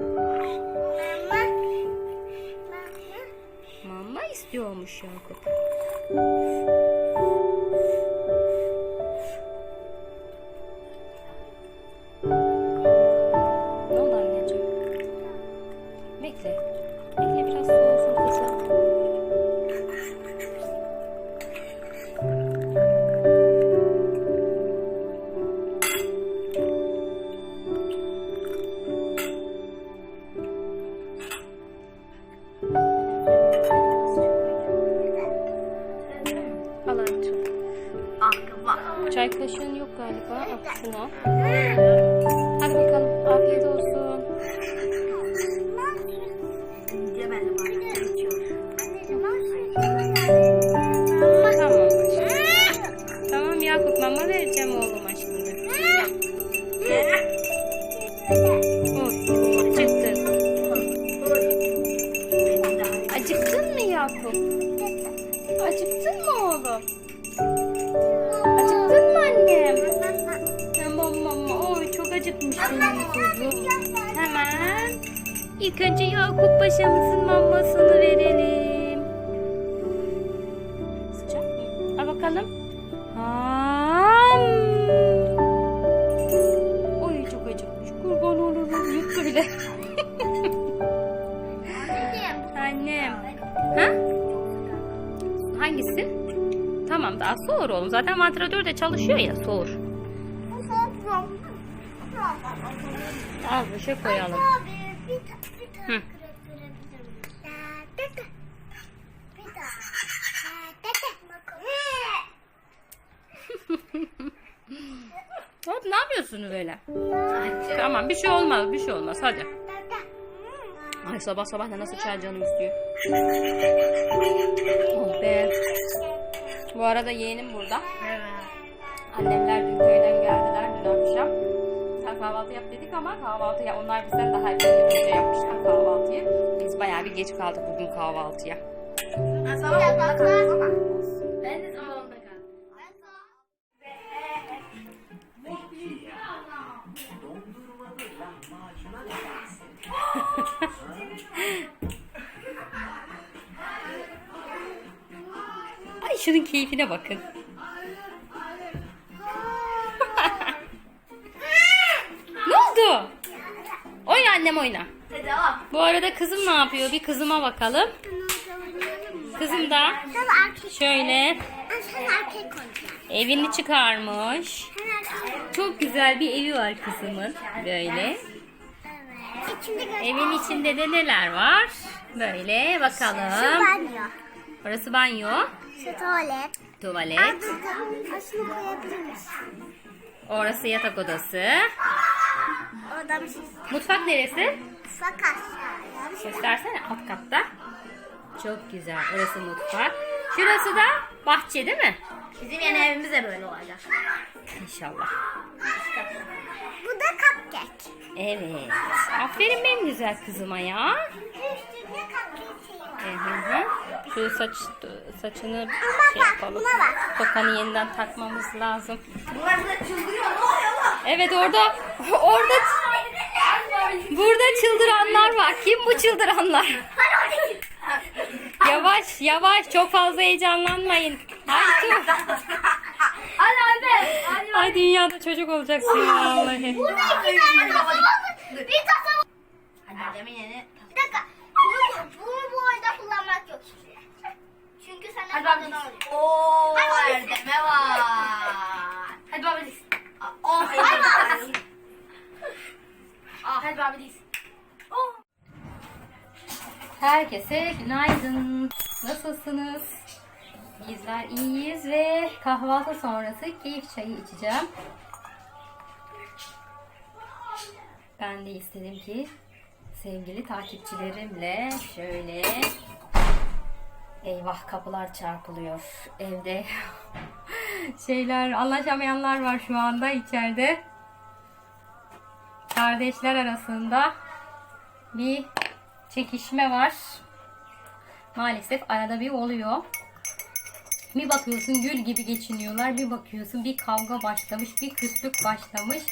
Mama. Mama istiyormuş Yakup. Çay kaşığın yok galiba. Al şunu al. Hadi kuzum. Hemen ilk önce Yakup Paşa'mızın mamasını verelim. Sıcak mı? Al bakalım. Ham. Oy çok acıkmış. Kurban olurum. Yut böyle. Annem. Ha? Hangisi? Tamam daha soğur oğlum. Zaten vantilatör de çalışıyor ya soğur. Al bir şey koyalım. Hı. Hop ne yapıyorsunuz öyle? Tamam bir şey olmaz bir şey olmaz hadi. Ay sabah sabah da nasıl çay canım istiyor. Oh be. Bu arada yeğenim burada. Annemler dün köyden. Kahvaltı yap dedik ama kahvaltı ya onlar bizden daha bir önce yapmışlar kahvaltıyı. Biz bayağı bir geç kaldık bugün kahvaltıya. Ben de zamanında kaldım. Ay şunun keyfine bakın. Annem oyna. Devam. Bu arada kızım ne yapıyor? Bir kızıma bakalım. Kızım da şöyle evini çıkarmış. Çok güzel bir evi var kızımın. Böyle. Evin içinde de neler var? Böyle bakalım. Orası banyo, Şu tuvalet. tuvalet. Aslında koyabilir misin? Orası yatak odası. Orada bir şey. Mutfak neresi? Fakat aşağıya. Göstersene alt katta. Çok güzel. Orası mutfak. Şurası da bahçe değil mi? Bizim yeni evimiz de böyle olacak. İnşallah. Bu da cupcake. Evet. Aferin benim güzel kızıma ya. Üstünde cupcake şeyi var. Hı Şu saç saçını Ama şey bak, yapalım. buna bak. Tokanı yeniden takmamız lazım. Bunlar da çıldırıyor. Ne oluyor lan? Evet orada orada burada çıldıranlar var. Kim bu çıldıranlar? Yavaş yavaş çok fazla heyecanlanmayın. Hadi. Ay dünyada çocuk olacaksın ya vallahi. Burada iki tane kasa var. Bir kasa var. Hadi demin yeni. Bir dakika. Bunu, bunu bu oyunda kullanmak yok şimdi. Çünkü sen Hadi bakalım. Ooo Erdem'e var. Hadi baba değilsin. Oh, hadi baba değilsin. Hadi baba değilsin. Herkese günaydın. Nasılsınız? Bizler iyiyiz ve kahvaltı sonrası keyif çayı içeceğim. Ben de istedim ki sevgili takipçilerimle şöyle eyvah kapılar çarpılıyor evde şeyler anlaşamayanlar var şu anda içeride kardeşler arasında bir çekişme var. Maalesef arada bir oluyor. Bir bakıyorsun gül gibi geçiniyorlar. Bir bakıyorsun bir kavga başlamış, bir küslük başlamış.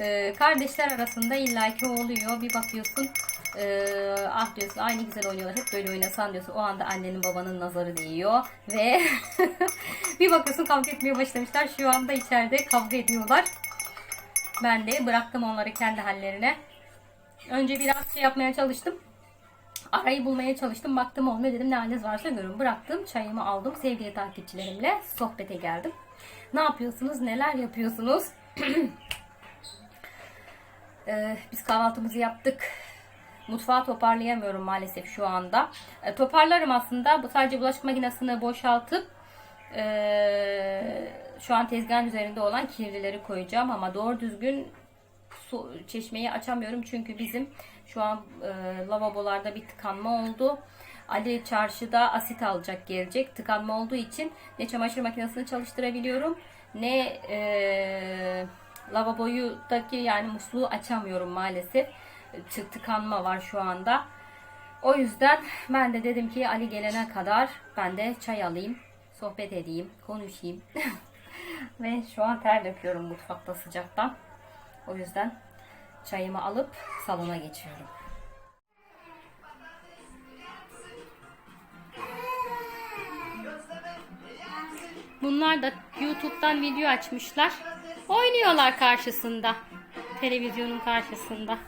Ee, kardeşler arasında illaki oluyor. Bir bakıyorsun ee, ah diyorsun aynı güzel oynuyorlar. Hep böyle oynasan diyorsun. O anda annenin babanın nazarı değiyor. Ve bir bakıyorsun kavga etmeye başlamışlar. Şu anda içeride kavga ediyorlar. Ben de bıraktım onları kendi hallerine. Önce biraz şey yapmaya çalıştım. Arayı bulmaya çalıştım. Baktım olmuyor dedim ne haliniz varsa görün. Bıraktım. Çayımı aldım. Sevgili takipçilerimle sohbete geldim. Ne yapıyorsunuz? Neler yapıyorsunuz? Ee, biz kahvaltımızı yaptık. Mutfağı toparlayamıyorum maalesef şu anda. E, toparlarım aslında. Bu sadece bulaşık makinesini boşaltıp e, şu an tezgahın üzerinde olan kirlileri koyacağım ama doğru düzgün su çeşmeyi açamıyorum çünkü bizim şu an e, lavabolarda bir tıkanma oldu. Ali çarşıda asit alacak gelecek. Tıkanma olduğu için ne çamaşır makinesini çalıştırabiliyorum ne e, lavaboyudaki yani musluğu açamıyorum maalesef. Tı- tıkanma var şu anda. O yüzden ben de dedim ki Ali gelene kadar ben de çay alayım, sohbet edeyim, konuşayım. Ve şu an ter döküyorum mutfakta sıcaktan. O yüzden çayımı alıp salona geçiyorum. Bunlar da YouTube'dan video açmışlar. Oynuyorlar karşısında. Televizyonun karşısında.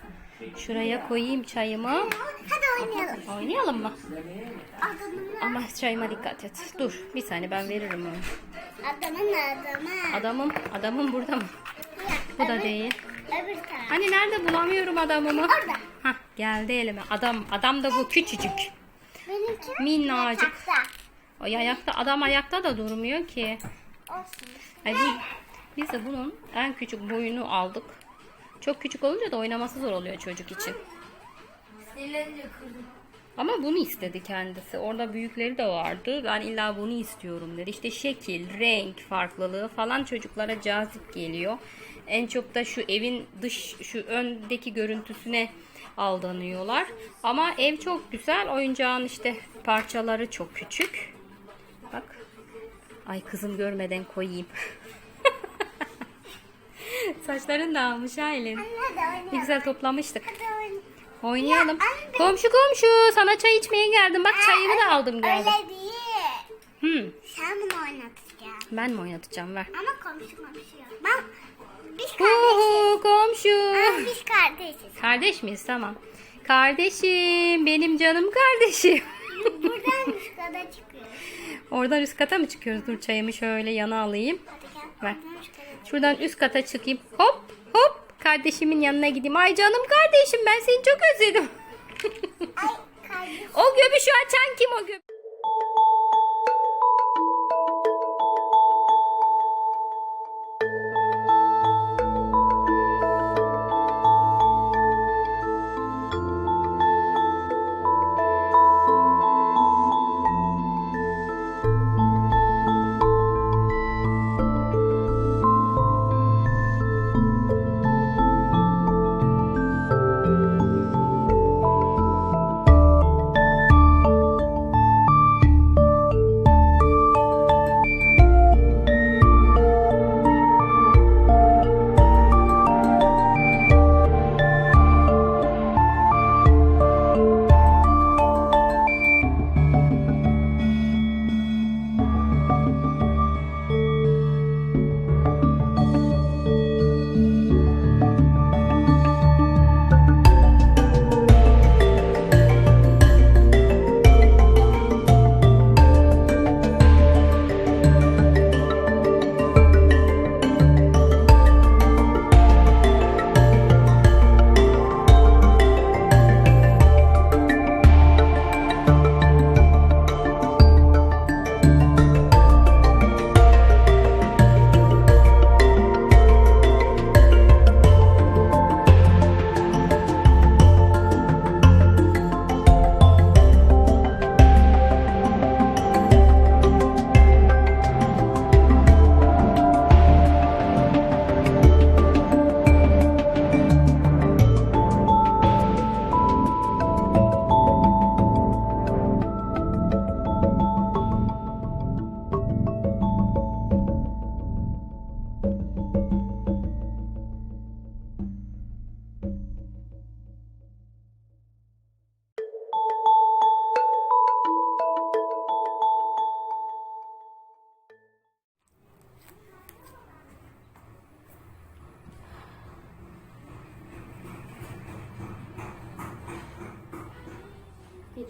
Şuraya koyayım çayımı. Hadi oynayalım. Oynayalım mı? Adamın Ama çayıma dikkat et. Dur bir saniye ben veririm onu. adamın adamı. Adamım, adamım burada mı? Bu da değil. Öbür taraf. Hani nerede bulamıyorum adamımı? Orada. Hah geldi elime. Adam, adam da bu küçücük. Benimki Minnacık. O ayakta, adam ayakta da durmuyor ki. Olsun. Ay bu, biz de bunun en küçük boyunu aldık. Çok küçük olunca da oynaması zor oluyor çocuk için. Sinirlenince kırdım. Ama bunu istedi kendisi. Orada büyükleri de vardı. Ben illa bunu istiyorum dedi. İşte şekil, renk farklılığı falan çocuklara cazip geliyor. En çok da şu evin dış, şu öndeki görüntüsüne aldanıyorlar. Ama ev çok güzel. Oyuncağın işte parçaları çok küçük. Bak. Ay kızım görmeden koyayım. Saçların dağılmış Aylin. Hadi Ne güzel toplamıştık. Oynayalım. Komşu komşu sana çay içmeye geldim. Bak çayımı da aldım geldim. Öyle değil. Hmm, Sen bunu oynatacaksın. ben mi oynatacağım ver. Ama komşu komşu yok. Ben, biz kardeşiz. Uhu komşu. Ama biz kardeşiz. Kardeş miyiz? Tamam. Kardeşim benim canım kardeşim. Buradan üst kata çıkıyoruz. Oradan üst kata mı çıkıyoruz? Dur çayımı şöyle yana alayım. Hadi gel. Ver. Buradan üst kata çık- Şuradan üst kata çıkayım. Hop hop. Kardeşimin yanına gideyim. Ay canım kardeşim ben seni çok özledim. Ay kardeşim. o göbüşü açan kim o göbüşü?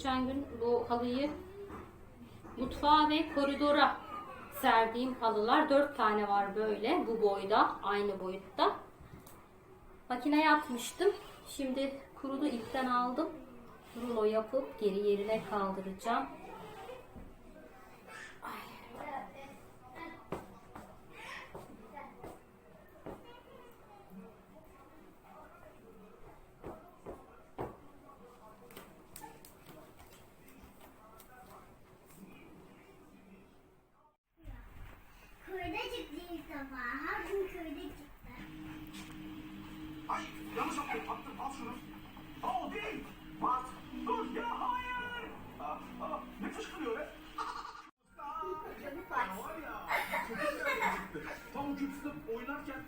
Geçen gün bu halıyı mutfağa ve koridora serdiğim halılar. Dört tane var böyle bu boyda. Aynı boyutta. Makineye atmıştım. Şimdi kurudu ipten aldım. Rulo yapıp geri yerine kaldıracağım. Köyde çıktı ilk defa. Her gün köyde çıktı. Ay yanlış attım. Attım. Al şunu. Aa o değil. What? Dur ya hayır. Aa, aa, ne fışkırıyor be? Çocuk Ya var. var ya. Çok çıktı. Tam küpsüde oynarken.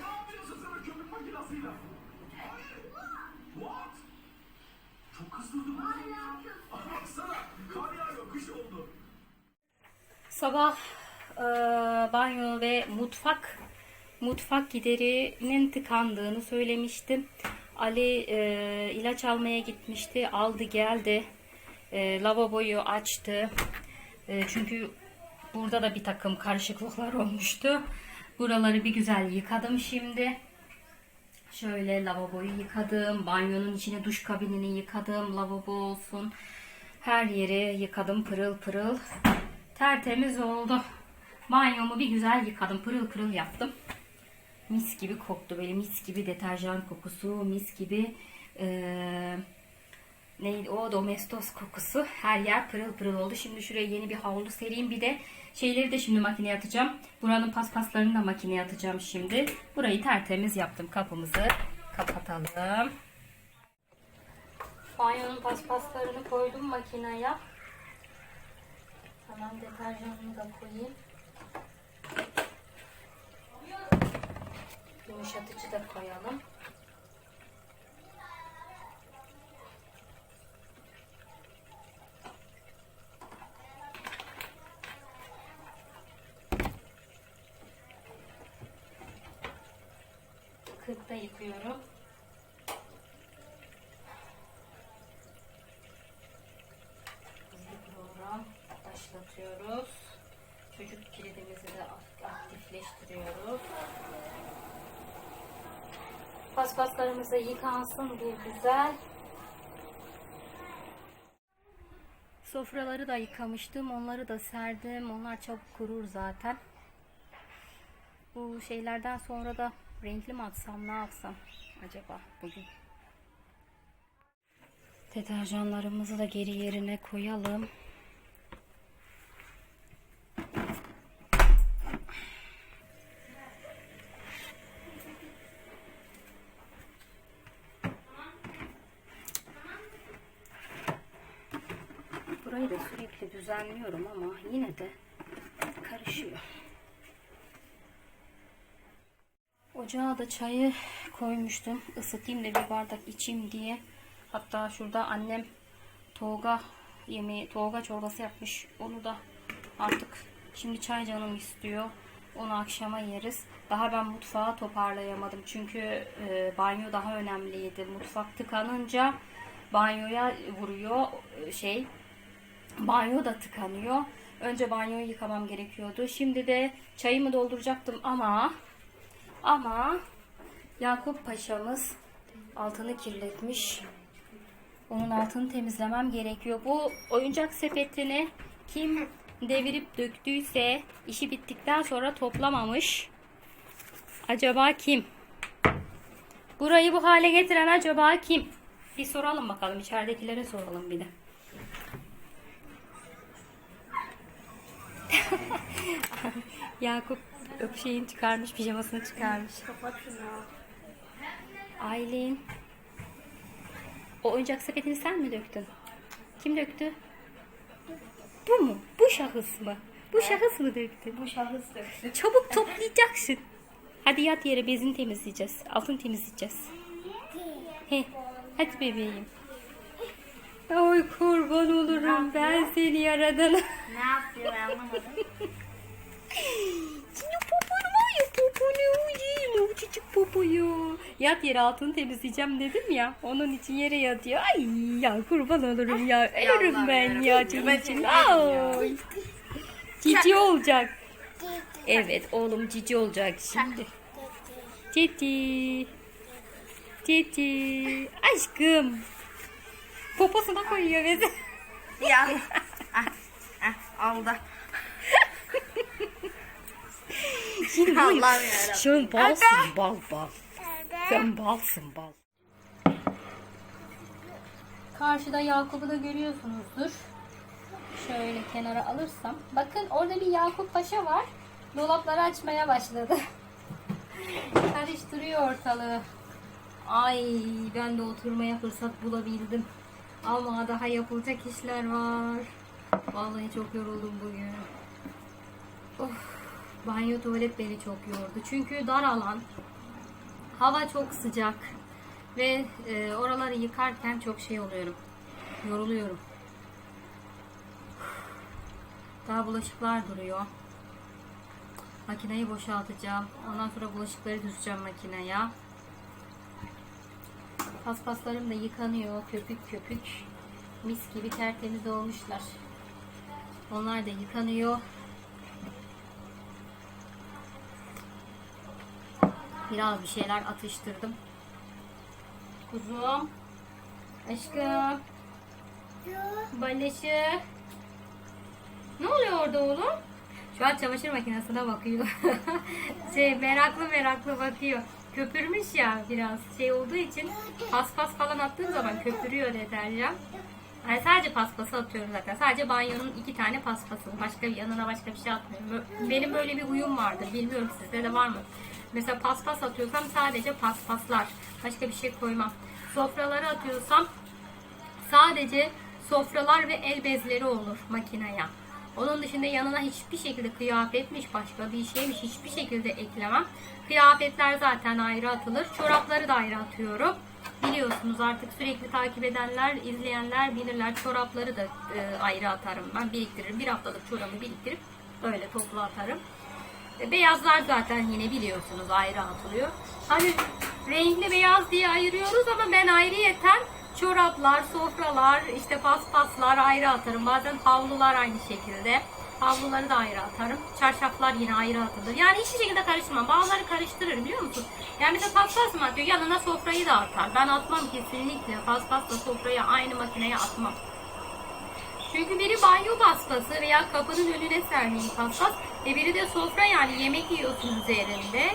Ne yapıyorsun sen o köpük makinasıyla? Hayır. What? Çok kızdırdı bu. Baksana. Kar yağıyor. Kış oldu. Sabah e, banyo ve mutfak mutfak giderinin tıkandığını söylemiştim. Ali e, ilaç almaya gitmişti. Aldı geldi. E, lavaboyu açtı. E, çünkü burada da bir takım karışıklıklar olmuştu. Buraları bir güzel yıkadım şimdi. Şöyle lavaboyu yıkadım. Banyonun içine duş kabinini yıkadım. Lavabo olsun. Her yeri yıkadım pırıl pırıl. Tertemiz oldu. Banyomu bir güzel yıkadım. Pırıl pırıl yaptım. Mis gibi koktu. Böyle mis gibi deterjan kokusu. Mis gibi eee neydi o domestos kokusu. Her yer pırıl pırıl oldu. Şimdi şuraya yeni bir havlu sereyim. Bir de şeyleri de şimdi makineye atacağım. Buranın paspaslarını da makineye atacağım şimdi. Burayı tertemiz yaptım. Kapımızı kapatalım. Banyonun paspaslarını koydum makineye. Hemen deterjanını da koyayım. Yumuşatıcı da koyalım. Kırkta yıkıyorum. Hızlı program başlatıyoruz. Çocuk kilidimizi de aktifleştiriyoruz. Paspaslarımız da yıkansın bir güzel. Sofraları da yıkamıştım. Onları da serdim. Onlar çabuk kurur zaten. Bu şeylerden sonra da renkli mi atsam ne yapsam acaba bugün? Deterjanlarımızı da geri yerine koyalım. Burayı da sürekli düzenliyorum ama yine de karışıyor. Ocağa da çayı koymuştum. Isıtayım da bir bardak içeyim diye. Hatta şurada annem toga yemeği, toga çorbası yapmış. Onu da artık şimdi çay canım istiyor. Onu akşama yeriz. Daha ben mutfağı toparlayamadım. Çünkü e, banyo daha önemliydi. Mutfak tıkanınca banyoya vuruyor e, şey. Banyo da tıkanıyor. Önce banyoyu yıkamam gerekiyordu. Şimdi de çayımı dolduracaktım ama ama Yakup Paşa'mız altını kirletmiş. Onun altını temizlemem gerekiyor. Bu oyuncak sepetini kim devirip döktüyse işi bittikten sonra toplamamış. Acaba kim? Burayı bu hale getiren acaba kim? Bir soralım bakalım. İçeridekilere soralım bir de. Yakup şeyini çıkarmış, pijamasını çıkarmış. Kapat şunu. Aylin. O oyuncak sepetini sen mi döktün? Kim döktü? Bu mu? Bu şahıs mı? Bu şahıs mı döktü? Bu şahıs döktü. Çabuk toplayacaksın. Hadi yat yere bezini temizleyeceğiz. Altını temizleyeceğiz. He, hadi bebeğim. Ay kurban olurum ben seni yaradana. Ne yapıyor anlamadım. Senin poponu var ya poponu yiyeyim o küçük popoyu. Yat yere altını temizleyeceğim dedim ya. Onun için yere yatıyor. Ay ya kurban olurum ya. Ölürüm Allah'ım ben ya senin için. Ay. Cici olacak. Evet oğlum cici olacak şimdi. Titi. Titi. Aşkım. Poposuna koyuyor bizi. Ya. ah, ah, aldı. Şimdi yarabbim. Sen balsın bal bal. Sen balsın bal. Karşıda Yakup'u da görüyorsunuzdur. Şöyle kenara alırsam. Bakın orada bir Yakup Paşa var. Dolapları açmaya başladı. Karıştırıyor ortalığı. Ay ben de oturmaya fırsat bulabildim. Ama daha yapılacak işler var. Vallahi çok yoruldum bugün. Of, banyo tuvalet beni çok yordu. Çünkü dar alan. Hava çok sıcak. Ve e, oraları yıkarken çok şey oluyorum. Yoruluyorum. Daha bulaşıklar duruyor. Makineyi boşaltacağım. Ondan sonra bulaşıkları düzeceğim makineye. Paspaslarım da yıkanıyor. Köpük köpük. Mis gibi tertemiz olmuşlar. Onlar da yıkanıyor. Biraz bir şeyler atıştırdım. Kuzum. Aşkım. Baleşi. Ne oluyor orada oğlum? Şu an çamaşır makinesine bakıyor. şey meraklı meraklı bakıyor. Köpürmüş ya biraz şey olduğu için paspas falan attığım zaman köpürüyor deterjan. Yani sadece paspası atıyorum zaten. Sadece banyonun iki tane paspası. Başka bir yanına başka bir şey atmıyorum. Benim böyle bir huyum vardır. Bilmiyorum sizde de var mı? Mesela paspas atıyorsam sadece paspaslar. Başka bir şey koymam. Sofraları atıyorsam sadece sofralar ve el bezleri olur makineye. Onun dışında yanına hiçbir şekilde kıyafetmiş başka bir şeymiş hiçbir şekilde eklemem. Kıyafetler zaten ayrı atılır. Çorapları da ayrı atıyorum. Biliyorsunuz artık sürekli takip edenler, izleyenler bilirler. Çorapları da e, ayrı atarım ben. Biriktiririm. Bir haftalık çorabı biriktirip öyle toplu atarım. E, Beyazlar zaten yine biliyorsunuz ayrı atılıyor. Hani renkli beyaz diye ayırıyoruz ama ben ayrıyeten çoraplar, sofralar, işte paspaslar ayrı atarım. Bazen havlular aynı şekilde. Havluları da ayrı atarım. Çarşaflar yine ayrı atılır. Yani hiçbir şekilde karıştırmam. Bazıları karıştırır biliyor musun? Yani mesela paspas mı atıyor? Yanına sofrayı da atar. Ben atmam kesinlikle. Paspasla sofrayı aynı makineye atmam. Çünkü biri banyo paspası veya kapının önüne serdiğin paspas e biri de sofra yani yemek yiyorsun üzerinde.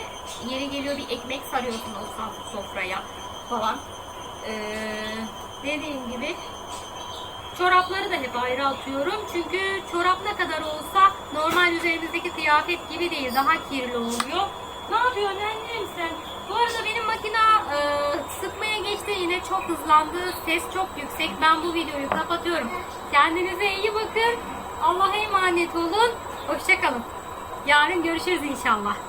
Yeri geliyor bir ekmek sarıyorsun o sofraya falan. Ee, dediğim gibi çorapları da hep ayrı atıyorum. Çünkü çorap ne kadar olsa normal üzerimizdeki kıyafet gibi değil. Daha kirli oluyor. Ne yapıyorsun annem sen? Bu arada benim makina e, sıkmaya geçti yine çok hızlandı. Ses çok yüksek. Ben bu videoyu kapatıyorum. Kendinize iyi bakın. Allah'a emanet olun. Hoşçakalın. Yarın görüşürüz inşallah.